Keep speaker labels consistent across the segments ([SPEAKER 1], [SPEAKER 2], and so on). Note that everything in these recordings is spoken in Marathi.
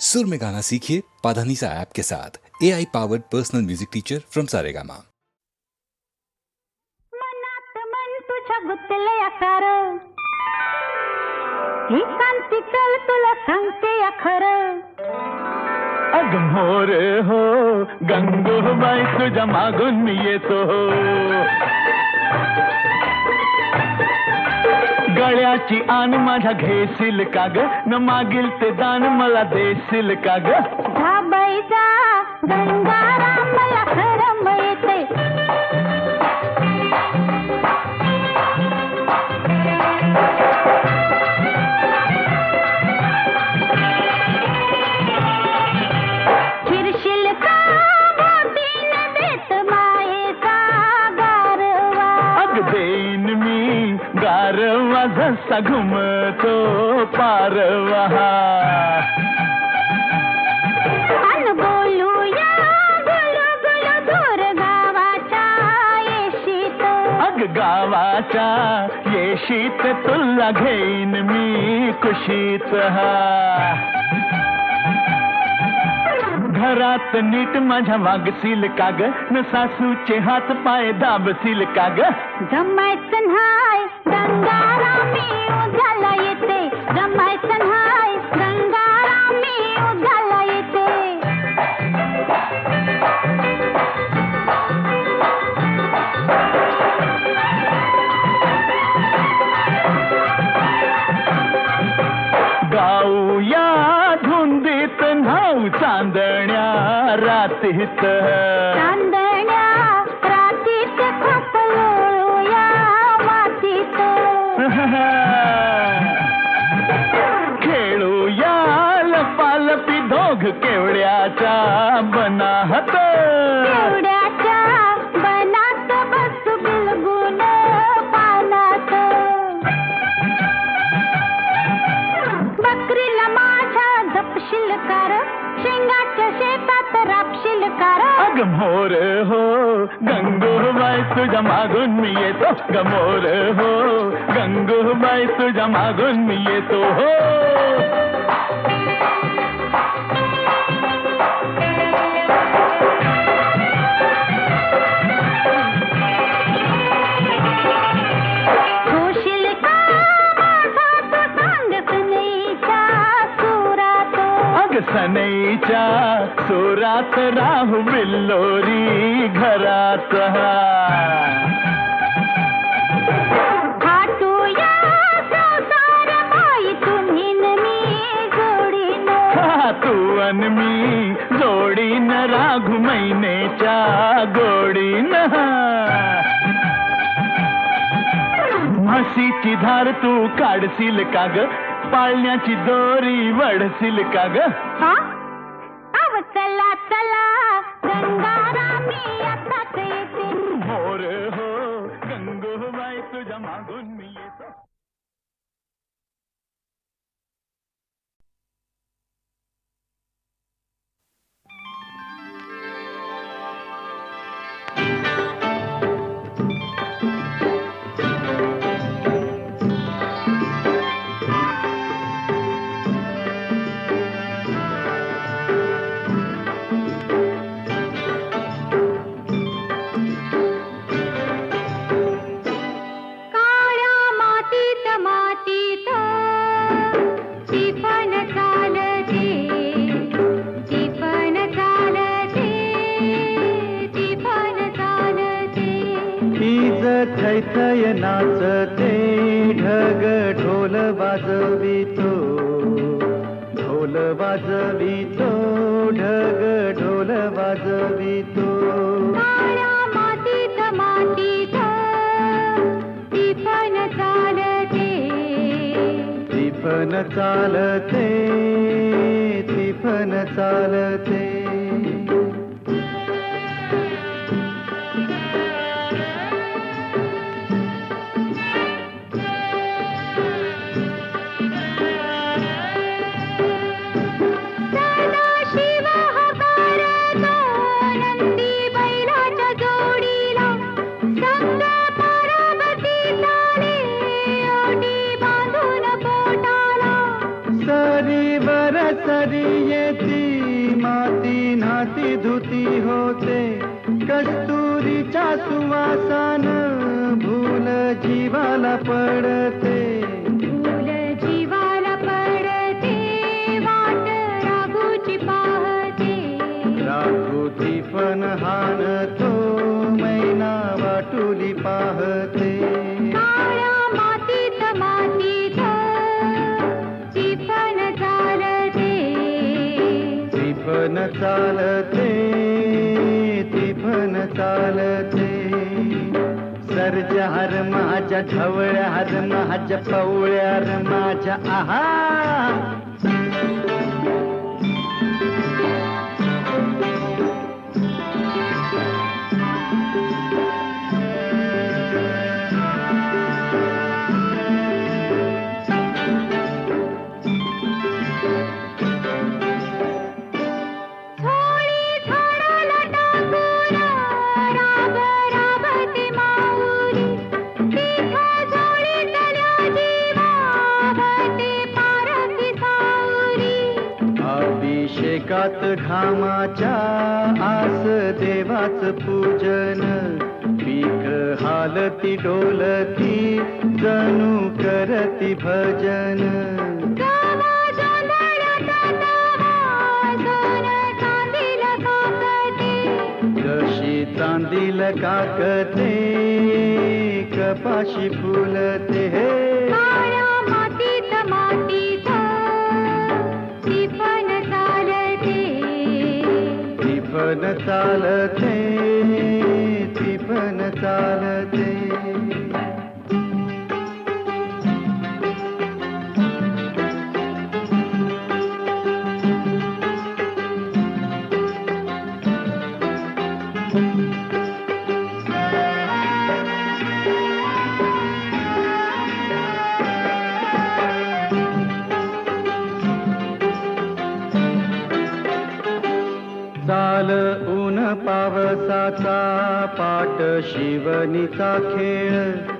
[SPEAKER 1] सुर में गाना सीखिए पाधानीसा ऐप के साथ। A I powered personal music teacher from Saregama
[SPEAKER 2] मनात मन तुझ्या गुंतले आकार ही कांती चल तुला सांगते या खरं
[SPEAKER 3] अग मोर हो गंगोबाई तुझ्या मागून मी येतो गळ्याची आण माझ्या घेशील का ग? न मागील ते दान मला देशील का ग?
[SPEAKER 2] गंगाराम मला
[SPEAKER 3] हरम येते जसा घुमतो पारवा।
[SPEAKER 2] अन बोलूया गुलू गुलू दूर गावाच्या येशीत
[SPEAKER 3] तुला घेईन मी कुशीत हा। घरात नीट माझ्या वागशील का ग न सासूचे हात पाय दाबशील का ग
[SPEAKER 2] जमायचं न्हाय जपशील कार शेंगाच्या शेतात रापशील कार
[SPEAKER 3] अग मोर हो गंगूबाई तुझ्या मागून मी येतो ग मोर हो गंगूबाई तुझ्या मागून मी येतो हो। सनईच्या सुरात राहू बिल्लोरी घरात. तू अन मी जोडीन राघू महिनेच्या गोडीन. म्हशीची धार तू काढशील का ग? पाळण्याची दोरी वडशील का ग?
[SPEAKER 4] ಸಾಲತೆ माझ्या हर माझ्या ढवळ्या हर माझ्या पवळ्या हर माझ्या आहा घामाच्या आस देवाच पूजन. पीक हालती डोलती जणू करती भजन. कशी चांदील काकते कपाशी फुलते. हे
[SPEAKER 2] पावन चालते
[SPEAKER 4] ती पण चालते. गगनिका खेळ.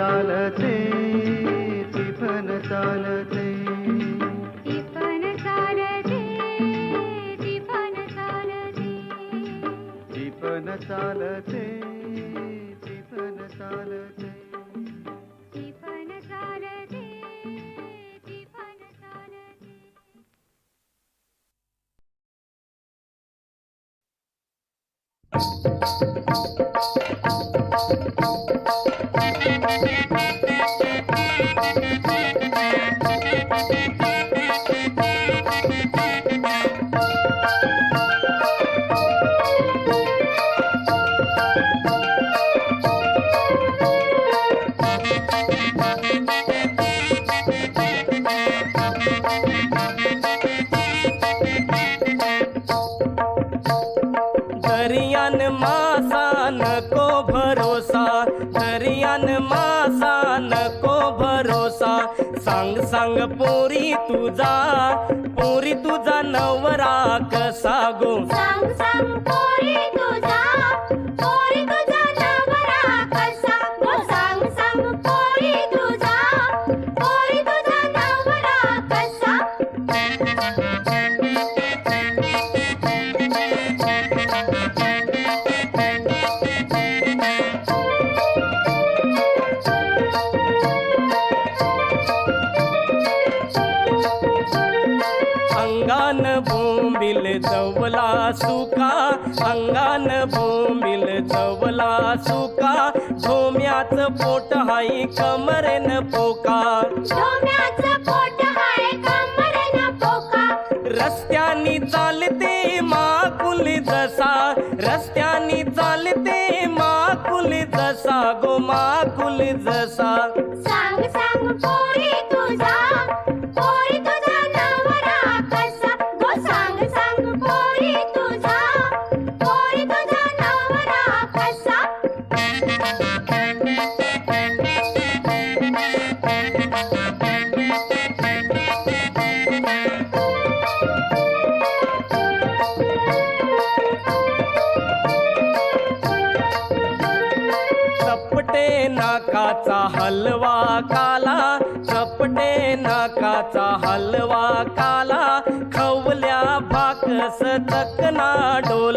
[SPEAKER 4] चालते
[SPEAKER 2] ती चालते. ती चालते ती
[SPEAKER 4] चालते.
[SPEAKER 2] ती चालते ती चालते. Thank
[SPEAKER 5] you. Thank you. सांग पोरी तुझा पोरी तुझा नवरा कसा गो?
[SPEAKER 2] सांग सांग पोरी तुझा
[SPEAKER 5] चवला सुका अंगान भोमिल चवला सुका. झोम्याच पोट हाई कमरेन पोका. रस्त्यानी चालते माकुल जसा. रस्त्यानी चालते माकुल जसा गो माकुल जसा.
[SPEAKER 2] सांग सांग
[SPEAKER 5] नाकाचा हलवा काला चपटे नाकाचा हलवा काला खवल्या भाकस तकना डोला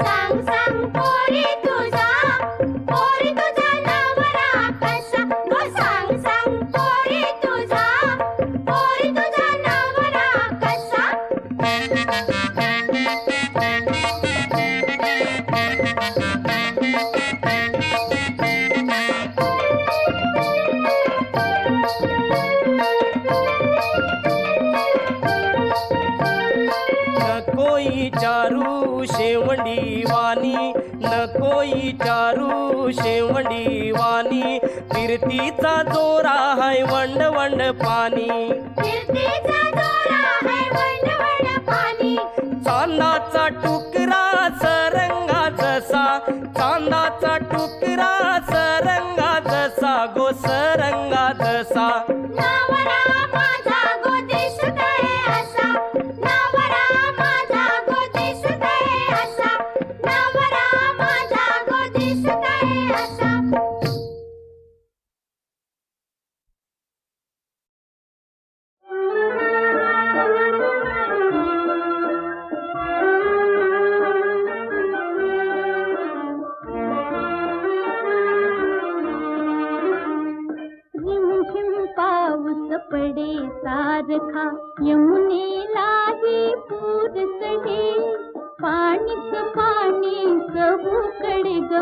[SPEAKER 5] สังสังปุริต फिरतीचा
[SPEAKER 2] दोरा है वंड वंड पाणी.
[SPEAKER 5] चांदाचा
[SPEAKER 2] टू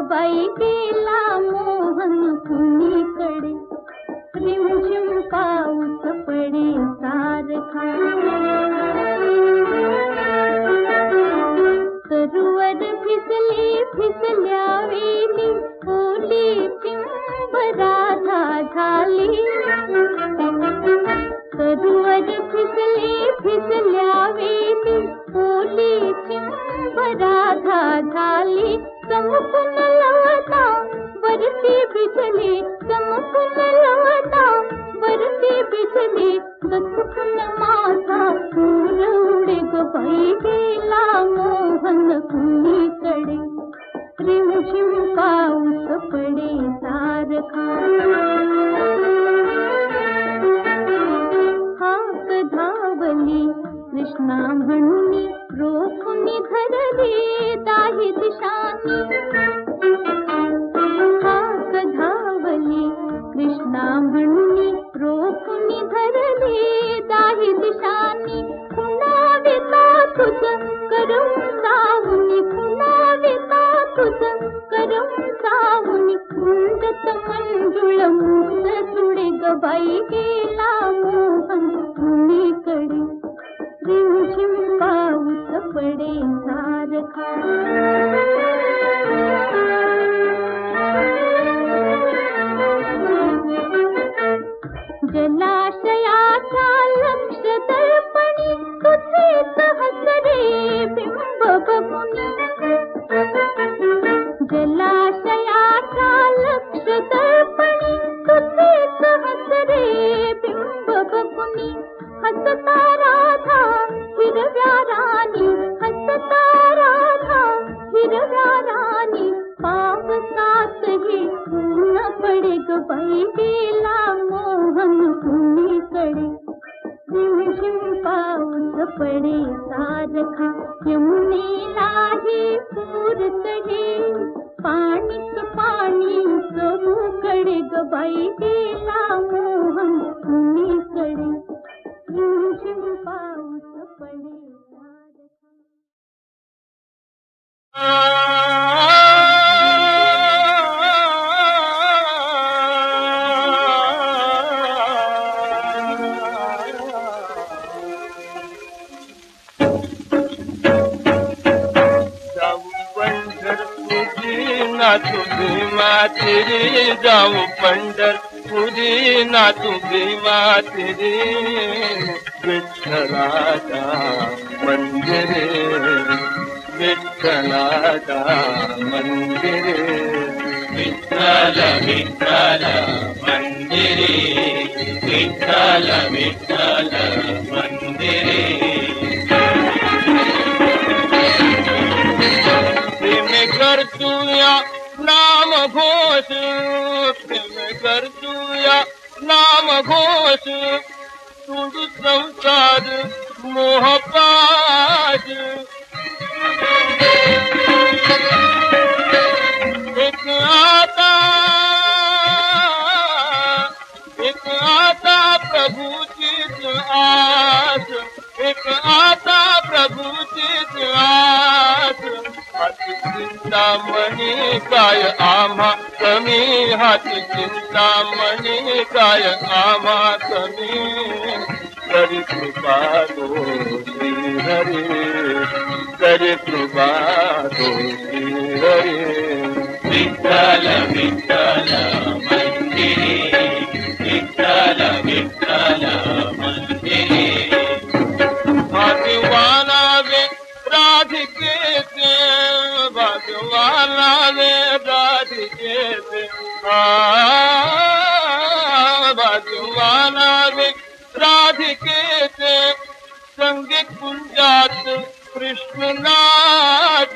[SPEAKER 2] बाई केला मोहन पुण्य Thank you. पाणीच पाणी कडे ग बाई
[SPEAKER 6] रे तिरी विठ्ठलाचा मंदिरे. विठ्ठलाचा मंदिरे. विठ्ठल विठ्ठल मंदिरे. विठ्ठल विठ्ठल मंदिरे. करतूया नाम घोष. प्रेम करतूया نام گهوش تون سنسار موهه ايڪ آتا هڪ آج هڪ آتا پرڀو چت آس. आम्हा? कमी चिंतामणी काय आम्हा? कमी करी कृपा तो श्री हरी करी कृपा तो श्री हरी मंदिरे विठ्ठल विठ्ठल આવે દાદી કે બાજુવાના રાધિકે સંગીત કુંજાત કૃષ્ણનાથ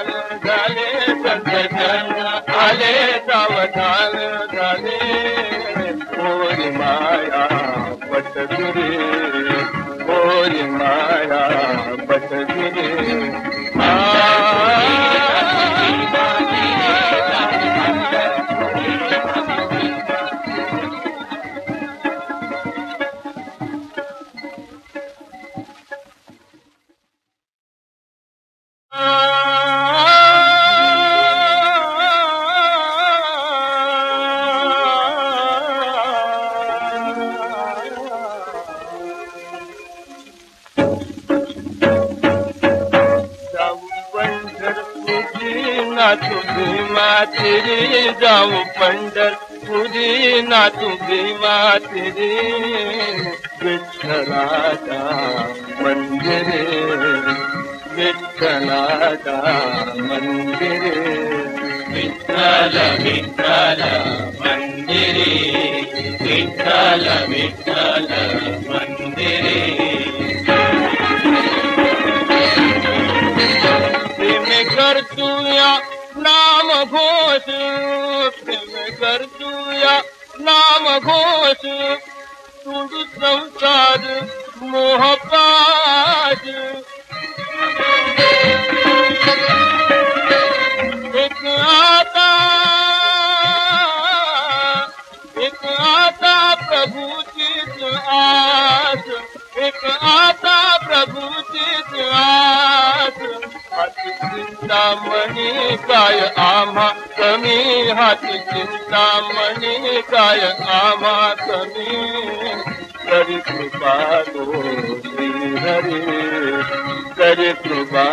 [SPEAKER 6] रे विठ्ठलाचा मंदिरे विठ्ठलाचा मंदिरे विठ्ठल विठ्ठल मंदिरे विठ्ठल विठ्ठल मंदिरे प्रेम करतूया नाम घोष. प्रेम करतूया سار موهه پڪ آتا پرڀو چت آس هڪ آتا پرڀو چت آس. هاٿ چنتا مڻ ڪاي آما ڪمي هاٿ چنتا؟ काय आवात में कर कृपा दो श्री हरे। कर कृपा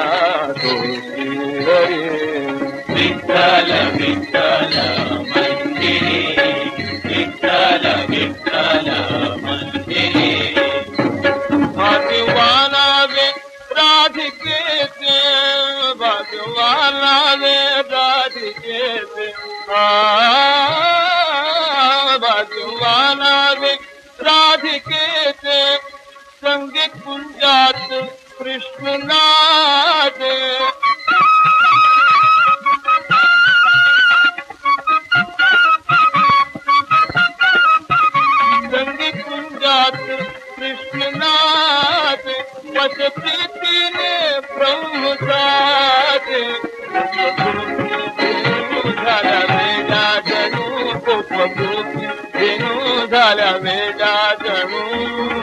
[SPEAKER 6] दो श्री हरे। विठल विठल मंदिरे। विठल विठल मंदिरे। भगवाना वे राधिके से भगवाना वे राधिके से आ राघवानारे राधिकेते संगीत कुंजात कृष्णनाथे संगीत कुंजात कृष्णनाथ पचपीति ने ब्रह्म Oh.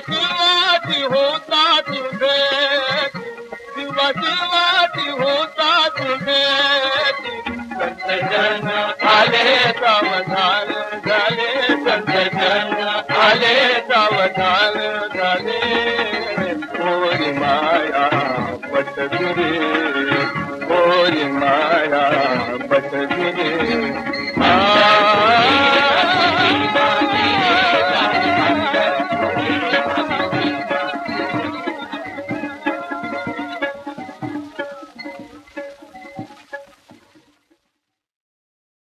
[SPEAKER 6] हो